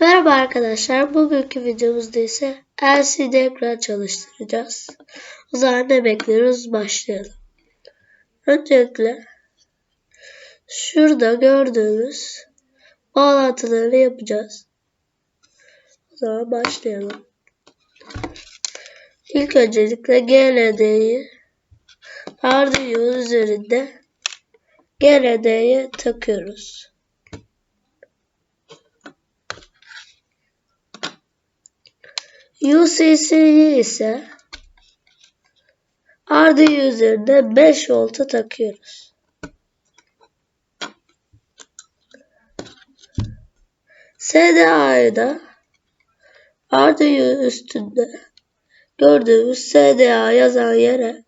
Merhaba arkadaşlar. Bugünkü videomuzda ise LCD ekran çalıştıracağız. O zaman ne bekliyoruz? Başlayalım. Öncelikle şurada gördüğümüz bağlantıları yapacağız. O zaman başlayalım. İlk öncelikle GLD'yi Arduino üzerinde GLD'ye takıyoruz. UCC'yi ise Arduino üzerinde 5 volta takıyoruz. SDA'yı da Arduino üstünde gördüğümüz SDA yazan yere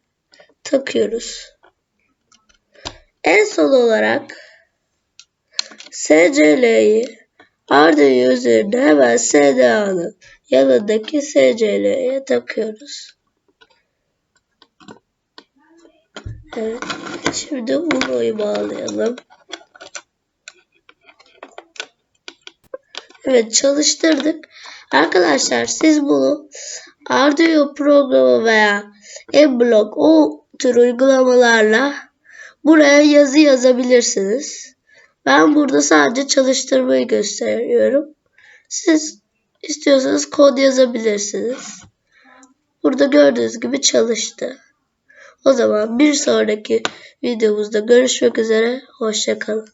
takıyoruz. En son olarak SCL'yi Arduino üzerinde hemen SDA'nın yanındaki SCL'ye takıyoruz. Evet. Şimdi Uno'yu bağlayalım. Evet çalıştırdık. Arkadaşlar siz bunu Arduino programı veya Mblock o tür uygulamalarla buraya yazı yazabilirsiniz. Ben burada sadece çalıştırmayı gösteriyorum. Siz istiyorsanız kod yazabilirsiniz. Burada gördüğünüz gibi çalıştı. O zaman bir sonraki videomuzda görüşmek üzere. Hoşçakalın.